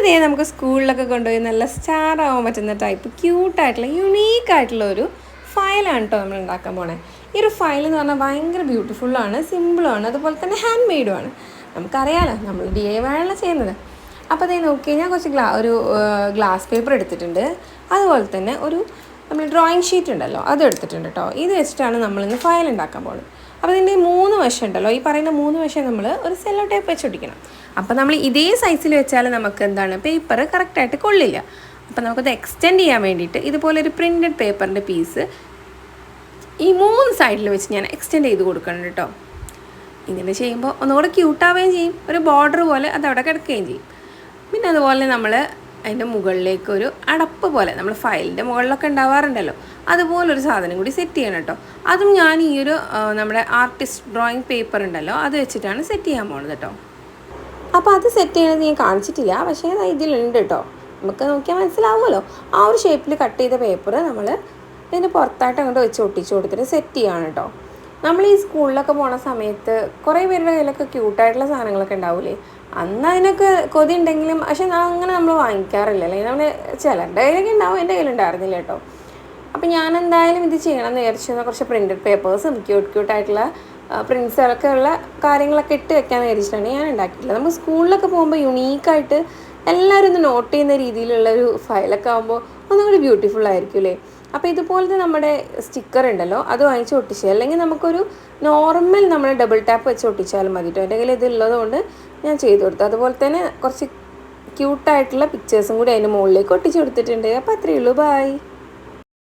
ഇതേ നമുക്ക് സ്കൂളിലൊക്കെ കൊണ്ടുപോയി നല്ല സ്റ്റാർ ആവാൻ പറ്റുന്ന ടൈപ്പ് ക്യൂട്ടായിട്ടുള്ള യുണീക്ക് ആയിട്ടുള്ള ഒരു ഫയലാണ് കേട്ടോ നമ്മൾ ഉണ്ടാക്കാൻ പോണേ. ഈ ഒരു ഫയൽ എന്ന് പറഞ്ഞാൽ ഭയങ്കര ബ്യൂട്ടിഫുള്ളാണ് സിമ്പിളാണ് അതുപോലെ തന്നെ ഹാൻഡ് മെയ്ഡുമാണ് നമുക്കറിയാലോ നമ്മൾ ഡി ഐ വൈയുള്ള ചെയ്യുന്നത്. അപ്പോൾ അതേ നോക്കി കഴിഞ്ഞാൽ കുറച്ച് ഗ്ലാ ഒരു ഗ്ലാസ് പേപ്പർ എടുത്തിട്ടുണ്ട്. അതുപോലെ തന്നെ ഒരു നമ്മൾ ഡ്രോയിങ് ഷീറ്റ് ഉണ്ടല്ലോ അത് എടുത്തിട്ടുണ്ട് കേട്ടോ ഇത് വെച്ചിട്ടാണ് നമ്മളിന്ന് ഫയൽ ഉണ്ടാക്കാൻ പോകുന്നത് അപ്പോൾ ഇതിന്റെ ഈ മൂന്ന് വശം ഉണ്ടല്ലോ. ഈ പറയുന്ന മൂന്ന് വശം നമ്മൾ ഒരു സെല്ലോ ടേപ്പ് വെച്ച് ഒട്ടിക്കണം. അപ്പോൾ നമ്മൾ ഇതേ സൈസിൽ വെച്ചാൽ നമുക്ക് എന്താണ്? പേപ്പർ കറക്റ്റായിട്ട് കൊള്ളില്ല. അപ്പോൾ നമുക്കത് എക്സ്റ്റെൻഡ് ചെയ്യാൻ വേണ്ടിയിട്ട് ഇതുപോലെ ഒരു പ്രിന്റഡ് പേപ്പറിന്റെ പീസ് ഈ മൂന്ന് സൈഡിൽ വെച്ച് ഞാൻ എക്സ്റ്റെൻഡ് ചെയ്ത് കൊടുക്കണം കേട്ടോ. ഇങ്ങനെ ചെയ്യുമ്പോൾ ഒന്നുകൂടെ ക്യൂട്ടാവുകയും ചെയ്യും. ഒരു ബോർഡർ പോലെ അതവിടെ കിടക്കുകയും ചെയ്യും. പിന്നെ അതുപോലെ നമ്മൾ അതിന്റെ മുകളിലേക്ക് ഒരു അടപ്പ് പോലെ നമ്മൾ ഫയലിന്റെ മുകളിലൊക്കെ ഉണ്ടാവാറുണ്ടല്ലോ. അതുപോലൊരു സാധനം കൂടി സെറ്റ് ചെയ്യണം കേട്ടോ. അതും ഞാൻ ഈ ഒരു നമ്മുടെ ആർട്ടിസ്റ്റ് ഡ്രോയിങ് പേപ്പർ ഉണ്ടല്ലോ അത് വെച്ചിട്ടാണ് സെറ്റ് ചെയ്യാൻ പോകുന്നത് കേട്ടോ. അപ്പോൾ അത് സെറ്റ് ചെയ്യണത് ഞാൻ കാണിച്ചിട്ടില്ല. പക്ഷേ ഇതിലുണ്ട് കേട്ടോ. നമുക്ക് നോക്കിയാൽ മനസ്സിലാവുമല്ലോ. ആ ഒരു ഷേപ്പിൽ കട്ട് ചെയ്ത പേപ്പർ നമ്മൾ ഇതിന് പുറത്തായിട്ട് അങ്ങോട്ട് വെച്ച് ഒട്ടിച്ച് കൊടുത്തിട്ട് സെറ്റ് ചെയ്യാണ് കേട്ടോ. നമ്മൾ ഈ സ്കൂളിലൊക്കെ പോണ സമയത്ത് കുറേ പേരുടെ കയ്യിലൊക്കെ ക്യൂട്ടായിട്ടുള്ള സാധനങ്ങളൊക്കെ ഉണ്ടാവില്ലേ അന്ന് അതിനൊക്കെ കൊതി ഉണ്ടെങ്കിലും പക്ഷെ അങ്ങനെ നമ്മൾ വാങ്ങിക്കാറില്ല. അല്ലെങ്കിൽ നമ്മൾ ചിലരുടെ കയ്യിലൊക്കെ ഉണ്ടാവും എന്റെ കയ്യിലുണ്ടായിരുന്നില്ല കേട്ടോ. അപ്പം ഞാൻ എന്തായാലും ഇത് ചെയ്യണം എന്ന് വിചാരിച്ചു കുറച്ച് പ്രിന്റഡ് പേപ്പേഴ്സും ക്യൂട്ട് ക്യൂട്ടായിട്ടുള്ള പ്രിൻസുകളൊക്കെ ഉള്ള കാര്യങ്ങളൊക്കെ ഇട്ട് വെക്കാൻ വിചാരിച്ചിട്ടാണ് ഞാൻ ഉണ്ടാക്കിയിട്ടുള്ളത്. നമുക്ക് സ്കൂളിലൊക്കെ പോകുമ്പോൾ യുണീക്കായിട്ട് എല്ലാവരും ഒന്ന് നോട്ട് ചെയ്യുന്ന രീതിയിലുള്ള ഒരു ഫയലൊക്കെ ആകുമ്പോൾ ഒന്നും കൂടി ബ്യൂട്ടിഫുൾ ആയിരിക്കും അല്ലേ അപ്പോൾ ഇതുപോലത്തെ നമ്മുടെ സ്റ്റിക്കർ ഉണ്ടല്ലോ അത് വാങ്ങിച്ച് ഒട്ടിച്ച് അല്ലെങ്കിൽ നമുക്കൊരു നോർമൽ നമ്മൾ ഡബിൾ ടാപ്പ് വെച്ച് ഒട്ടിച്ചാലും മതി കേട്ടോ എന്റെ കയ്യിൽ ഇതുള്ളത് കൊണ്ട് ഞാൻ ചെയ്തു കൊടുത്തു. അതുപോലെ തന്നെ കുറച്ച് ക്യൂട്ടായിട്ടുള്ള പിക്ചേഴ്സും കൂടി അതിന്റെ മുകളിലേക്ക് ഒട്ടിച്ച് കൊടുത്തിട്ടുണ്ട്. അപ്പോൾ അത്രയേ ഉള്ളൂ. ബൈ